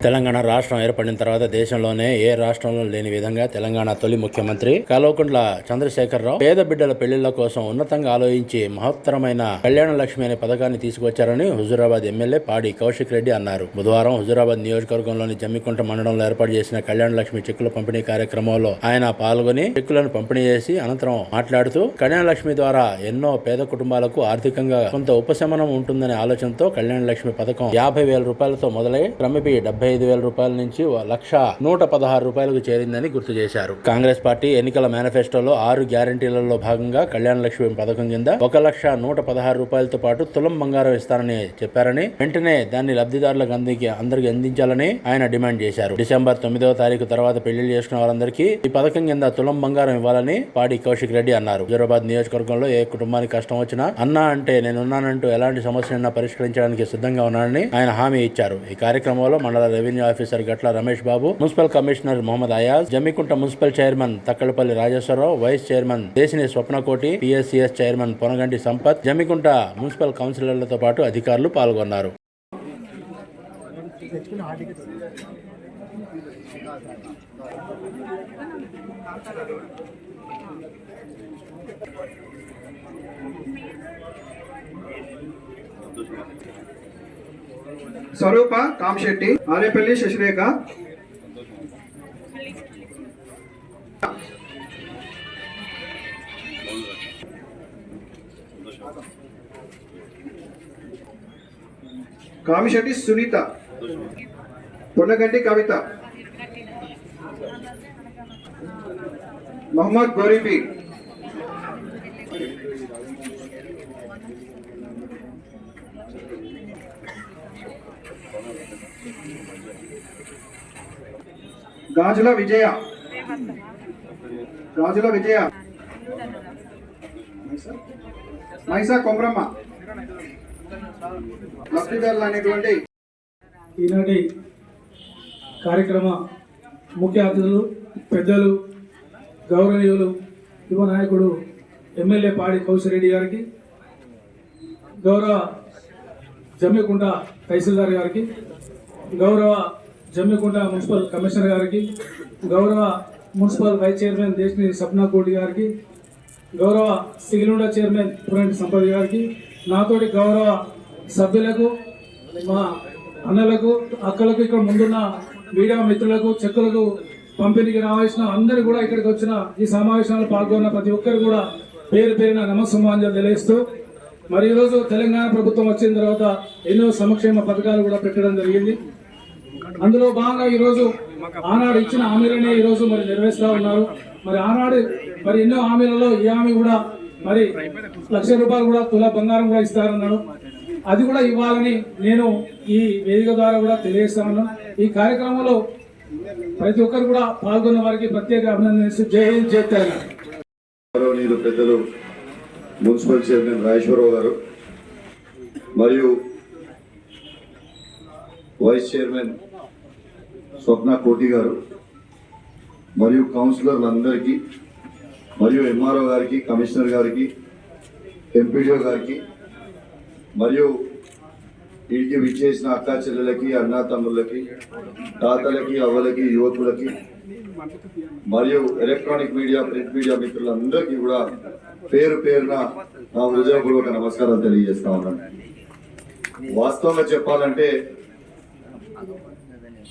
తెలంగాణ రాష్ట్రం ఏర్పడిన తర్వాత దేశంలోనే ఏ రాష్ట్రంలో లేని విధంగా తెలంగాణ తొలి ముఖ్యమంత్రి కల్వకుంట్ల చంద్రశేఖరరావు పేద బిడ్డల పెళ్ళిళ్ళ కోసం ఉన్నతంగా ఆలోచించి మహత్తరమైన కళ్యాణ లక్ష్మి అనే పథకాన్ని తీసుకొచ్చారని హుజూరాబాద్ ఎమ్మెల్యే పాడి కౌశిక్ రెడ్డి అన్నారు. బుధవారం హుజూరాబాద్ నియోజకవర్గంలోని జమ్మికుంట మండలంలో ఏర్పాటు చేసిన కళ్యాణ లక్ష్మి చెక్కుల పంపిణీ కార్యక్రమంలో ఆయన పాల్గొని చెక్కులను పంపిణీ చేసి అనంతరం మాట్లాడుతూ కళ్యాణ లక్ష్మి ద్వారా ఎన్నో పేద కుటుంబాలకు ఆర్థికంగా కొంత ఉపశమనం ఉంటుందనే ఆలోచనతో కళ్యాణ లక్ష్మి పథకం యాభై వేల రూపాయలతో మొదలై క్రమపి డెబ్బై ఐదు వేల రూపాయల నుంచి లక్ష నూట పదహారు రూపాయలకు చేరిందని గుర్తు చేశారు. కాంగ్రెస్ పార్టీ ఎన్నికల మేనిఫెస్టోలో ఆరు గ్యారంటీలలో భాగంగా కళ్యాణ లక్ష్మి పథకం కింద ఒక లక్ష నూట పదహారు రూపాయలతో పాటు తులం బంగారం ఇస్తారని చెప్పారని వెంటనే దాన్ని లబ్ధిదారులకు అందరికి అందరికి అందించాలని ఆయన డిమాండ్ చేశారు. డిసెంబర్ తొమ్మిదవ తారీఖు తర్వాత పెళ్ళిళ్ళు చేసుకున్న వారందరికీ ఈ పథకం కింద తులం బంగారం ఇవ్వాలని పాడి కౌశిక్ రెడ్డి అన్నారు. హుజూరాబాద్ నియోజకవర్గంలో ఏ కుటుంబానికి కష్టం వచ్చినా అన్నా అంటే నేనున్నానంటూ ఎలాంటి సమస్యనైనా పరిష్కరించడానికి సిద్ధంగా ఉన్నానని ఆయన హామీ ఇచ్చారు. ఈ కార్యక్రమంలో మండల revenue officer Gatla Ramesh Babu municipal commissioner Mohammed Ayaz Jammikunta municipal chairman Thakkallapalli Rajeshwara Rao vice chairman Desini Swapnakoti PSCS chairman Ponaganti Sampath Jammikunta municipal కౌన్సిలర్లతో పాటు అధికారులు పాల్గొన్నారు. స్వరూప కామశెట్టి ఆరేపల్లి శశిరేఖ. కామిశెట్టి సునీత. పొన్నగడ్డి కవిత. మొహమ్మద్ గోరిపి. గాజుల విజయ. గాజుల విజయ. మైసా కొమరమ్మ. లబ్ధిదారులు అనేటువంటి ఈనాటి కార్యక్రమ ముఖ్య అతిథులు పెద్దలు గౌరవనీయులు యువ నాయకుడు ఎమ్మెల్యే పాడి కౌశిరెడ్డి గారికి గౌరవ జమ్మికుంట తహసీల్దార్ గారికి గౌరవ జమ్మికుంట మున్సిపల్ కమిషనర్ గారికి గౌరవ municipal vice chairman Desini Sapna Koti గారికి గౌరవ సిగిలుండ చైర్మన్ పురంటి సంపత్ గారికి నాతోటి గౌరవ సభ్యులకు మా అన్నలకు అక్కలకు ఇక్కడ ముందున్న మీడియా మిత్రులకు చెక్కులకు పంపిణీకి రావాల్సిన అందరూ కూడా ఇక్కడికి వచ్చిన ఈ సమావేశంలో పాల్గొన్న ప్రతి ఒక్కరు కూడా పేరు పేరున నమస్సమాంజలు తెలియస్తూ మరి ఈరోజు తెలంగాణ ప్రభుత్వం వచ్చిన తర్వాత ఎన్నో సంక్షేమ పథకాలు కూడా పెట్టడం జరిగింది. అందులో భాగంగా ఈరోజు ఆనాడు ఇచ్చిన హామీలనే ఈరోజు మరి నెరవేరుస్తూ ఉన్నారు. మరి ఆనాడు మరి ఎన్నో హామీలలో ఈ హామీ కూడా మరి లక్ష రూపాయలు కూడా తుల బంగారం కూడా ఇస్తారన్నాడు. అది కూడా ఇవ్వాలని నేను ఈ వేదిక ద్వారా కూడా తెలియజేస్తా ఈ కార్యక్రమంలో ప్రతి ఒక్కరు కూడా పాల్గొన్న వారికి ప్రత్యేక అభినందన జై జై తెలంగాణ. పెద్దలు మున్సిపల్ చైర్మన్ రాజేశ్వరరావు గారు మరియు వైస్ చైర్మన్ స్వప్న కోటి గారు మరియు కౌన్సిలర్లందరికీ మరియు ఎంఆర్ఓ గారికి కమిషనర్ గారికి ఎంపీడీఓ గారికి మరియు వీటికి విచ్చేసిన అక్కా చెల్లెలకి అన్నా తమ్ముళ్ళకి తాతలకి అవ్వలకి యువకులకి మరియు ఎలక్ట్రానిక్ మీడియా ప్రింట్ మీడియా మిత్రులందరికీ కూడా పేరు పేరున నా హృదయపూర్వక నమస్కారం తెలియజేస్తా ఉన్నాను. వాస్తవంగా చెప్పాలంటే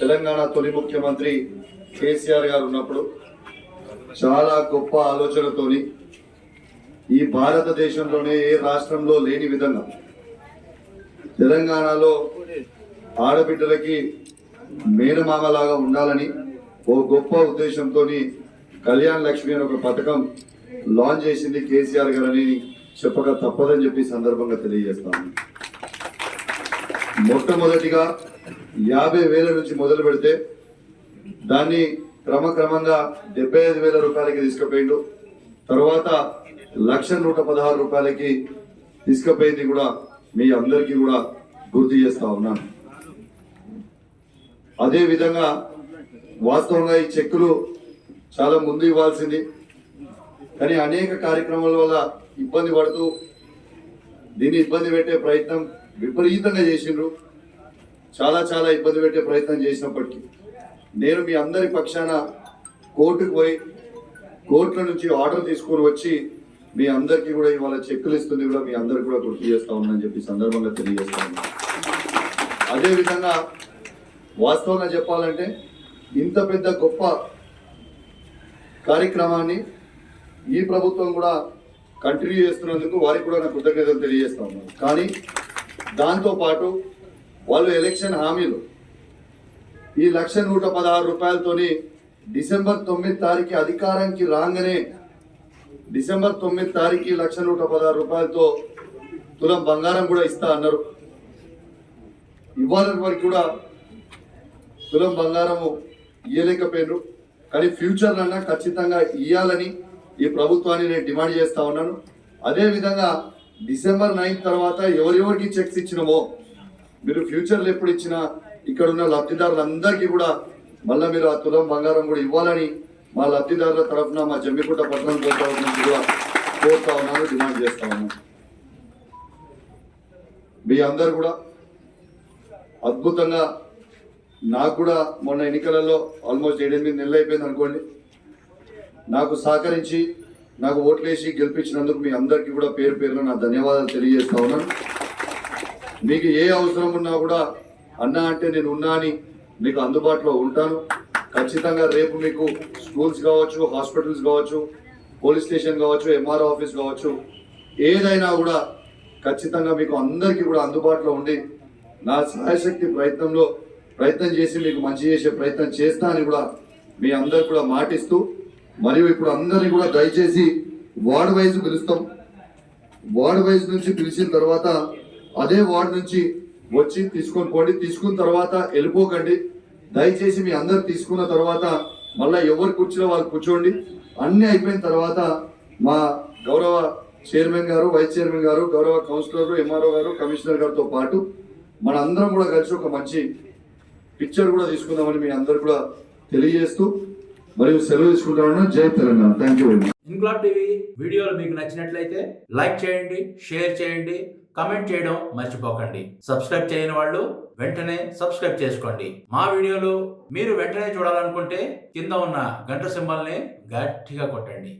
తెలంగాణ తొలి ముఖ్యమంత్రి కేసీఆర్ గారు ఉన్నప్పుడు చాలా గొప్ప ఆలోచనతోని ఈ భారతదేశంలోనే ఏ రాష్ట్రంలో లేని విధంగా తెలంగాణలో ఆడబిడ్డలకి మేనమామలాగా ఉండాలని ఓ గొప్ప ఉద్దేశంతో కళ్యాణ్ లక్ష్మి అనే ఒక పథకం లాంచ్ చేసింది కేసీఆర్ గారని చెప్పక తప్పదని చెప్పి సందర్భంగా తెలియజేస్తాను. మొట్టమొదటిగా యాభై వేల నుంచి మొదలు పెడితే దాన్ని క్రమక్రమంగా డెబ్బై ఐదు వేల రూపాయలకి తీసుకుపోయిండు. తర్వాత లక్ష నూట పదహారు రూపాయలకి తీసుకుపోయింది కూడా మీ అందరికీ కూడా గుర్తు చేస్తా ఉన్నాను. అదేవిధంగా వాస్తవంగా ఈ చెక్కులు చాలా ముందు ఇవ్వాల్సింది. కానీ అనేక కార్యక్రమాల వల్ల ఇబ్బంది పడుతూ దీన్ని ఇబ్బంది పెట్టే ప్రయత్నం విపరీతంగా చేసిండ్రు. చాలా చాలా ఇబ్బంది పెట్టే ప్రయత్నం చేసినప్పటికీ. నేను మీ అందరి పక్షాన కోర్టుకు పోయి కోర్టుల నుంచి ఆర్డర్ తీసుకొని వచ్చి మీ అందరికీ కూడా ఇవాళ చెక్కులు ఇస్తుంది కూడా మీ అందరికి కూడా గుర్తు చేస్తా ఉన్నానని చెప్పి సందర్భంగా తెలియజేస్తా ఉన్నాను. అదేవిధంగా వాస్తవంగా చెప్పాలంటే ఇంత పెద్ద గొప్ప కార్యక్రమాన్ని ఈ ప్రభుత్వం కూడా కంటిన్యూ చేస్తున్నందుకు వారికి కూడా నా కృతజ్ఞతలు తెలియజేస్తా ఉన్నాను. కానీ దాంతోపాటు వాళ్ళు ఎలక్షన్ హామీలు. ఈ లక్ష నూట పదహారు రూపాయలతోని డిసెంబర్ తొమ్మిది తారీఖు అధికారానికి రాగానే డిసెంబర్ తొమ్మిది తారీఖు లక్ష నూట పదహారు రూపాయలతో తులం బంగారం కూడా ఇస్తా అన్నారు. ఇవ్వాలని వరకు కూడా తులం బంగారము ఇయ్యలేకపోయినారు కానీ ఫ్యూచర్ అన్నా ఖచ్చితంగా ఇవ్వాలని ఈ ప్రభుత్వాన్ని నేను డిమాండ్ చేస్తా ఉన్నాను. అదే విధంగా డిసెంబర్ నైన్త్ తర్వాత ఎవరెవరికి చెక్స్ ఇచ్చినామో మీరు ఫ్యూచర్లో ఎప్పుడు ఇచ్చినా ఇక్కడ ఉన్న లబ్ధిదారులందరికీ కూడా మళ్ళీ మీరు ఆ తులం బంగారం కూడా ఇవ్వాలని మా లబ్ధిదారుల తరఫున మా జమ్మికుంట పట్టణం కోరుతా నుంచి కూడా కోరుతా ఉన్నాను డిమాండ్ చేస్తా ఉన్నాను. మీ అందరు కూడా అద్భుతంగా నాకు కూడా మొన్న ఎన్నికలలో ఆల్మోస్ట్ ఏడెనిమిది నెలలు అయిపోయింది అనుకోండి. నాకు సహకరించి నాకు ఓట్లేసి గెలిపించినందుకు మీ అందరికీ కూడా పేరు పేరున నా ధన్యవాదాలు తెలియజేస్తా ఉన్నాను. మీకు ఏ అవసరం ఉన్నా కూడా అన్నా అంటే నేను ఉన్నా అని మీకు అందుబాటులో ఉంటాను. ఖచ్చితంగా రేపు మీకు స్కూల్స్ కావచ్చు హాస్పిటల్స్ కావచ్చు పోలీస్ స్టేషన్ కావచ్చు ఎంఆర్ఓ ఆఫీస్ కావచ్చు ఏదైనా కూడా ఖచ్చితంగా మీకు అందరికీ కూడా అందుబాటులో ఉండి నా సహాయశక్తి ప్రయత్నంలో ప్రయత్నం చేసి మీకు మంచి చేసే ప్రయత్నం చేస్తా అని కూడా మీ అందరు కూడా మాటిస్తూ మరియు ఇప్పుడు అందరినీ కూడా దయచేసి వార్డ్ వైజ్ పిలుస్తాం. వార్డ్ వైజ్ నుంచి పిలిచిన తర్వాత అదే వార్డ్ నుంచి వచ్చి తీసుకొని పోండి. తీసుకున్న తర్వాత వెళ్ళిపోకండి. దయచేసి మీ అందరు తీసుకున్న తర్వాత మళ్ళీ ఎవరు కూర్చున్న వాళ్ళు కూర్చోండి. అన్నీ అయిపోయిన తర్వాత మా గౌరవ చైర్మన్ గారు వైస్ చైర్మన్ గారు గౌరవ కౌన్సిలర్ ఎంఆర్ఓ గారు కమిషనర్ గారితో పాటు మన అందరం కూడా కలిసి ఒక మంచి పిక్చర్ కూడా తీసుకుందామని మీ అందరు కూడా తెలియజేస్తూ మరియు సెలవు తీసుకుంటాను జై Telangana. Thank you Inquilab TV వీడియోలు మీకు నచ్చినట్లయితే లైక్ చేయండి షేర్ చేయండి కమెంట్ చేయడం మర్చిపోకండి. సబ్స్క్రైబ్ చేయని వాళ్ళు వెంటనే సబ్స్క్రైబ్ చేసుకోండి. మా వీడియోలు మీరు వెంటనే చూడాలనుకుంటే కింద ఉన్న గంట సింబల్ని గట్టిగా కొట్టండి.